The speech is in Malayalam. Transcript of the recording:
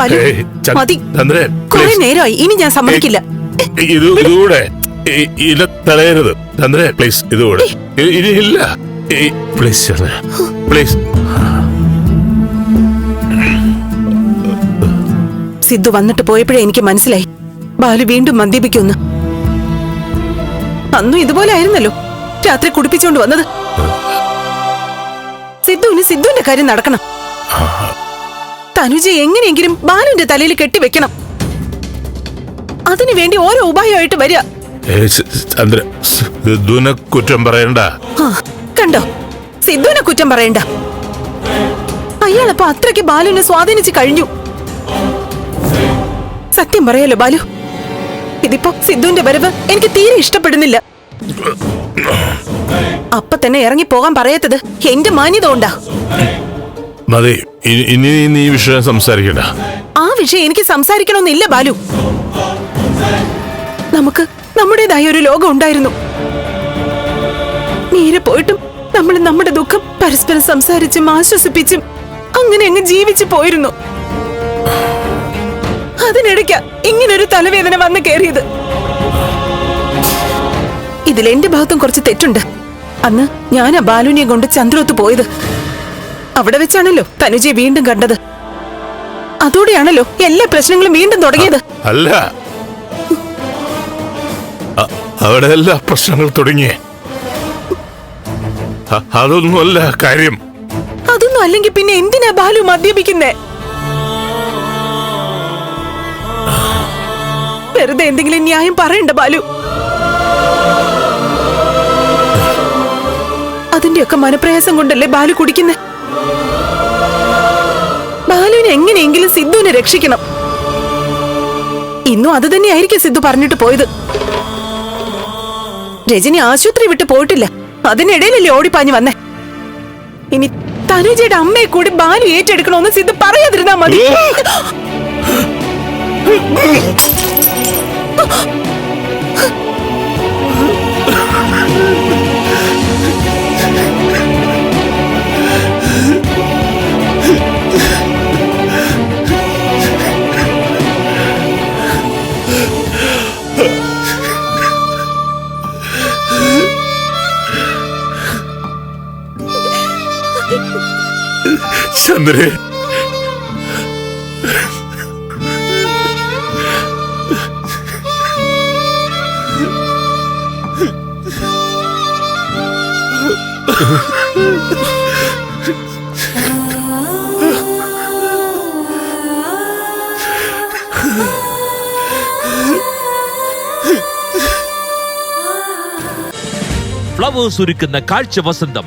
ബാലു മതി. കുറെ. നേരമായി ഇനി ഞാൻ സമ്മതിക്കില്ല. ഇത് ഇതുകൂടെ ഇല തടയരുത് ചന്ദ്രേ പ്ലീസ് ഇതുകൂടെ. ഇനി ഇല്ല. പ്ലീസ് ചന്ദ്ര പ്ലീസ് സിദ്ധു വന്നിട്ട് പോയപ്പോഴേ എനിക്ക് മനസ്സിലായി. ബാലു വീണ്ടും മദ്യപിക്കുന്നു അന്നും ഇതുപോലെ ആയിരുന്നല്ലോ. രാത്രി കുടിപ്പിച്ചോണ്ട് വന്നത്. സിദ്ധുവിന് സിദ്ധുവിന്റെ കാര്യം നടക്കണം. തനുജ എങ്ങനെയെങ്കിലും ബാലുവിന്റെ തലയിൽ കെട്ടിവെക്കണം. അതിനുവേണ്ടി ഓരോ ഉപായമായിട്ട് വരിക. സിദ്ധുവിനെ കുറ്റം പറയണ്ട. കണ്ടോ? സിദ്ധുവിനെ കുറ്റം പറയണ്ട. അയാളപ്പോ അത്രയ്ക്ക് ബാലുവിനെ സ്വാധീനിച്ചു കഴിഞ്ഞു. സത്യം പറയല്ലോ ബാലു. ഇതിപ്പോ സിദ്ധുവിന്റെ വരവ് എനിക്ക് തീരെ ഇഷ്ടപ്പെടുന്നില്ല. അപ്പൊ തന്നെ ഇറങ്ങി പോകാൻ പറയാത്തത് എന്റെ മാന്യത കൊണ്ടാ. മതി. ഇനി നീ വിഷയം സംസാരിക്കണ്ട. ആ വിഷയം എനിക്ക് സംസാരിക്കണമെന്നില്ല ബാലു. നമുക്ക് നമ്മുടേതായ ഒരു ലോകം ഉണ്ടായിരുന്നു. നേരെ പോയിട്ടും നമ്മൾ നമ്മുടെ ദുഃഖം പരസ്പരം സംസാരിച്ചും ആശ്വസിപ്പിച്ചും അങ്ങനെ അങ്ങ് ജീവിച്ചു പോയിരുന്നു. അതിനിടയ്ക്ക ഇങ്ങനൊരു തലവേദന വന്ന് കയറിയത് ഇതിൽ എന്റെ ഭാഗത്തും കുറച്ച് തെറ്റുണ്ട്. അന്ന് ആ ബാലുവിനെ കൊണ്ട് ചന്ദ്രോത്ത് പോയത്. അവിടെ വെച്ചാണല്ലോ തനുജയെ വീണ്ടും കണ്ടത്. അതോടെയാണല്ലോ എല്ലാ പ്രശ്നങ്ങളും വീണ്ടും തുടങ്ങിയത്. അല്ല. അവിടെ എല്ലാ പ്രശ്നങ്ങൾ തുടങ്ങി. അതൊന്നുമല്ല കാര്യം. അതൊന്നും അല്ലെങ്കിൽ പിന്നെ എന്തിനാ ബാലു മദ്യപിക്കുന്നേ? വെറുതെ എന്തെങ്കിലും ന്യായം പറയണ്ട ബാലു. അതിന്റെയൊക്കെ മനപ്രയാസം കൊണ്ടല്ലേ ബാലു കുടിക്കുന്നേ? ബാലുവിനെ എങ്ങനെയെങ്കിലും സിദ്ധുവിനെ രക്ഷിക്കണം. ഇന്നും അത് തന്നെയായിരിക്കും സിദ്ധു പറഞ്ഞിട്ട് പോയത്. രജനി ആശുപത്രി വിട്ട് പോയിട്ടില്ല. അതിനിടയിലല്ലേ ഓടിപ്പാഞ്ഞു വന്നേ. ഇനി തനുജയുടെ അമ്മയെ കൂടി ബാലു ഏറ്റെടുക്കണമെന്ന് സിദ്ധു പറയാതിരുന്നാ മതി. ചന്ദ്രേ ഫ്ലവേഴ്സ് ഒരുക്കുന്ന കാഴ്ച വസന്തം